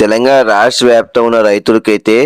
తెలంగాణ రాష్ట్ర వ్యాప్తంగా ఉన్న రైతులకైతే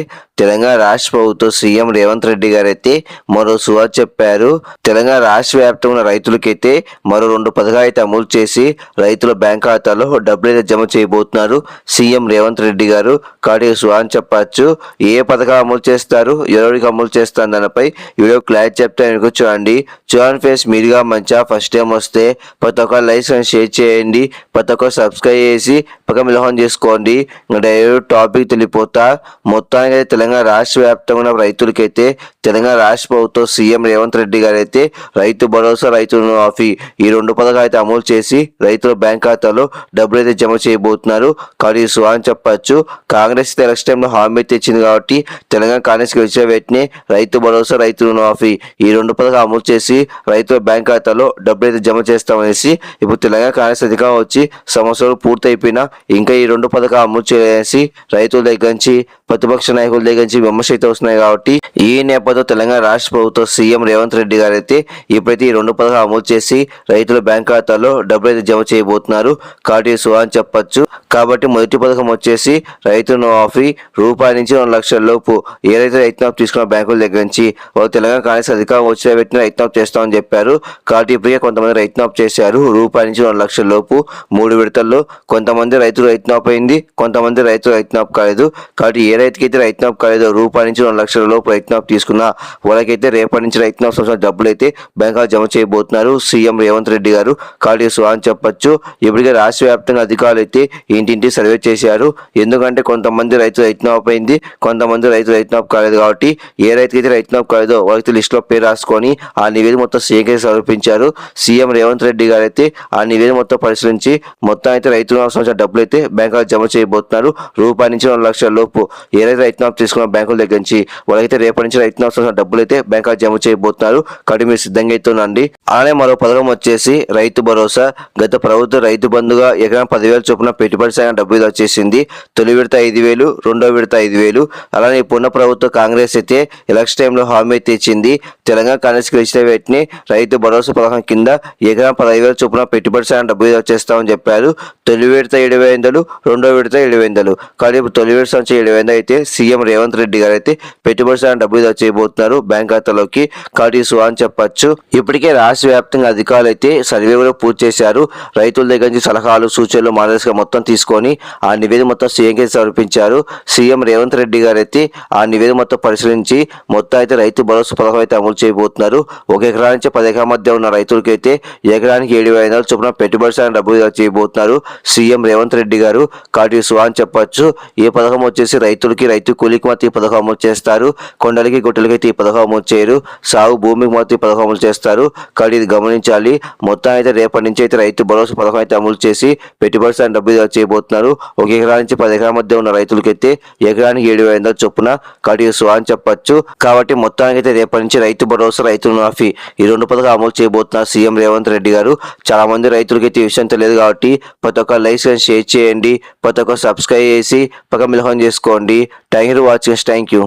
తెలంగాణ రాష్ట్ర ప్రభుత్వం సీఎం రేవంత్ రెడ్డి గారైతే మరో సువా చెప్పారు. తెలంగాణ రాష్ట్ర వ్యాప్తంగా ఉన్న రైతులకైతే మరో రెండు పథకాలు అయితే అమలు చేసి రైతుల బ్యాంక్ ఖాతాలో డబ్బులు అయితే జమ చేయబోతున్నారు సీఎం రేవంత్ రెడ్డి గారు. కాబట్టి సువా అని చెప్పచ్చు. ఏ పథకాలు అమలు చేస్తారు ఎవరికి అమలు చేస్తారు దానిపై వీడియో క్లారిటీ చెప్తే వెనుక చూడండి. చూడండి ఫేస్ మీరుగా మంచిగా ఫస్ట్ టైం వస్తే ప్రతి ఒక్క లైక్స్ షేర్ చేయండి ప్రతి ఒక్క సబ్స్క్రైబ్ చేసి పక్క మిలహం చేసుకోండి. డైరెక్ట్ టాపిక్ తెలిపోతా. మొత్తానికి అయితే తెలంగాణ రాష్ట్ర వ్యాప్తంగా రైతులకైతే తెలంగాణ రాష్ట్ర ప్రభుత్వం సీఎం రేవంత్ రెడ్డి గారు అయితే రైతు భరోసా రైతు రుణమాఫీ ఈ రెండు పథకాలు అయితే అమలు చేసి రైతుల బ్యాంక్ ఖాతాలో డబ్బులు అయితే జమ చేయబోతున్నారు. కాబట్టి ఈ అని చెప్పచ్చు కాంగ్రెస్ అయితే ఎలక్షన్ టైంలో హామీ తెచ్చింది కాబట్టి తెలంగాణ కాంగ్రెస్కి వచ్చే వెంటనే రైతు భరోసా రైతు రుణమాఫీ ఈ రెండు పథకాలు అమలు చేసి రైతుల బ్యాంక్ ఖాతాలో డబ్బులు అయితే జమ చేస్తామనేసి ఇప్పుడు తెలంగాణ కాంగ్రెస్ అధికారం వచ్చి సంవత్సరాలు పూర్తయిపోయినా ఇంకా ఈ రెండు పథకాలు అమలు చేసి రైతుల దగ్గర నుంచి ప్రతిపక్ష నాయకుల దగ్గర నుంచి విమర్శ అయితే వస్తున్నాయి కాబట్టి ఈ నేపథ్యంలో తెలంగాణ రాష్ట్ర ప్రభుత్వం సీఎం రేవంత్ రెడ్డి గారు అయితే ఇప్పుడైతే ఈ రెండు పథకాలు అమలు చేసి రైతుల బ్యాంక్ ఖాతాలో డబ్బులు అయితే జమ చేయబోతున్నారు. కాబట్టి సుహా అని చెప్పొచ్చు. కాబట్టి మొదటి పథకం వచ్చేసి రైతు ఆఫీ రూపాయి నుంచి రెండు లక్షల లోపు ఏ రైతు రైతు తీసుకున్న బ్యాంకుల దగ్గర నుంచి వాళ్ళు తెలంగాణ కాంగ్రెస్ అధికారం వచ్చిన పెట్టిన రైతు చేస్తామని చెప్పారు. కాబట్టి ఇప్పటికే కొంతమంది రైతు చేశారు. రూపాయి నుంచి రెండు లక్షల లోపు మూడు విడతల్లో కొంతమంది రైతులు రైతు అయింది. కొంతమంది రైతులు రైతు కాలేదు. కాబట్టి ఏ రైతుకైతే రైతు కాలేదో రూపాయి నుంచి రెండు లక్షల లోపు రైతు తీసుకున్నా వాళ్ళకైతే రేపటి నుంచి రైతు సంవత్సరం డబ్బులు అయితే బ్యాంకులో జమ చేయబోతున్నారు. సీఎం రేవంత్ రెడ్డి గారు కాబట్టి సువా అని చెప్పొచ్చు. ఇప్పటికే రాష్ట్ర వ్యాప్తంగా అధికారులు అయితే ఇంటింటి సర్వే చేశారు. ఎందుకంటే కొంతమంది రైతు రైతు అయింది కొంతమంది రైతు రైతు కాలేదు కాబట్టి ఏ రైతుకైతే రైతు కాలేదో వాళ్ళకి లిస్టులో పేరు రాసుకొని ఆ నివేదిక మొత్తం సీఎంకి సమర్పించారు. సీఎం రేవంత్ రెడ్డి గారు అయితే ఆ నివేదిక మొత్తం పరిశీలించి మొత్తం అయితే రైతు సంవత్సరం డబ్బులు అయితే బ్యాంకులో జమ చేయబోతున్నారు. రూపాయి నుంచి రెండు లక్షల లోపు ఏదైతే రైతు తీసుకున్న బ్యాంకుల దగ్గర నుంచి వాళ్ళైతే రేపటి నుంచి రైతు సంవత్సరం డబ్బులు అయితే బ్యాంకులో జమ చేయబోతున్నారు. కాబట్టి మీరు సిద్ధంగా అయితే ఉండండి. అలానే మరో పథకం వచ్చేసి రైతు భరోసా. గత ప్రభుత్వ రైతు బంధుగా ఎకరం పదివేల చొప్పున పెట్టుబడి సాయం డబ్బు వచ్చేసింది. తొలి విడత ఐదు వేలు రెండో విడత ఐదు వేలు. అలానే ఇప్పుడున్న ప్రభుత్వ కాంగ్రెస్ అయితే ఎలక్షన్ టైంలో హామీ అయితే ఇచ్చింది. తెలంగాణ కాంగ్రెస్ గెలిచిన వీటిని రైతు భరోసా పథకం కింద ఎకరం పదహైదు వేల చొప్పున పెట్టుబడి సాయం డబ్బు వచ్చేస్తామని చెప్పారు. తొలి విడత ఏడు వందలు రెండో విడత ఏడు వందలు. కానీ తొలి విడత నుంచి ఏడు వందలు అయితే సీఎం రేవంత్ రెడ్డి గారు అయితే పెట్టుబడి సాయం ఇదా చేయబోతున్నారు. బ్యాంక్ ఖాతాలోకి కాబట్టి అని చెప్పొచ్చు. ఇప్పటికే రాష్ట్ర వ్యాప్తంగా అధికారులు అయితే సర్వే కూడా పూర్తి చేశారు. రైతుల దగ్గర నుంచి సలహాలు సూచనలు మార్గదర్శకం మొత్తం తీసుకొని ఆ నివేదిక మొత్తం సీఎంకి సమర్పించారు. సీఎం రేవంత్ రెడ్డి గారు అయితే ఆ నివేదిక మొత్తం పరిశీలించి మొత్తం అయితే రైతు భరోసా పథకం అయితే అమలు చేయబోతున్నారు. ఒక ఎకరా నుంచి పది ఎకరాల మధ్య ఉన్న రైతులకి అయితే ఎకరానికి ఏడు వేల ఐదు చొప్పున పెట్టుబడి సాయం డబ్బులు చేయబోతున్నారు. సీఎం రేవంత్ రెడ్డి గారు కాటి సువా అని చెప్పొచ్చు. ఈ పథకం వచ్చేసి రైతు రైతులకి రైతు కూలికి మాత్రం ఈ పథకం అమలు చేస్తారు. కొండలకి గుట్టలకి అయితే ఈ పథకం అమలు చేయరు. సాగు భూమికి మాత్రం ఈ పథకం అమలు చేస్తారు. కాబట్టి ఇది గమనించాలి. మొత్తం అయితే రేపటి నుంచి అయితే రైతు భరోసా పథకం అయితే అమలు చేసి పెట్టుబడి సాయం డబ్బులు చేయబోతున్నారు. ఒక ఎకరా నుంచి పది ఎకరాల మధ్య ఉన్న రైతులకైతే ఎకరానికి ఏడు వేల ఐదు చొప్పున కాబట్టి ఇది అని చెప్పొచ్చు. కాబట్టి మొత్తానికి అయితే రేపటి నుంచి రైతు భరోసా రైతు మాఫీ ఈ రెండు పథకాలు అమలు చేయబోతున్నారు సీఎం రేవంత్ రెడ్డి గారు. చాలా మంది రైతులకైతే ఈ విషయం తెలియదు కాబట్టి ప్రతి ఒక్క లైసెన్స్ షేర్ చేయండి ప్రతి ఒక్క సబ్స్క్రైబ్ చేసి పక్క మిలహం చేసుకోండి. Thank you watchings thank you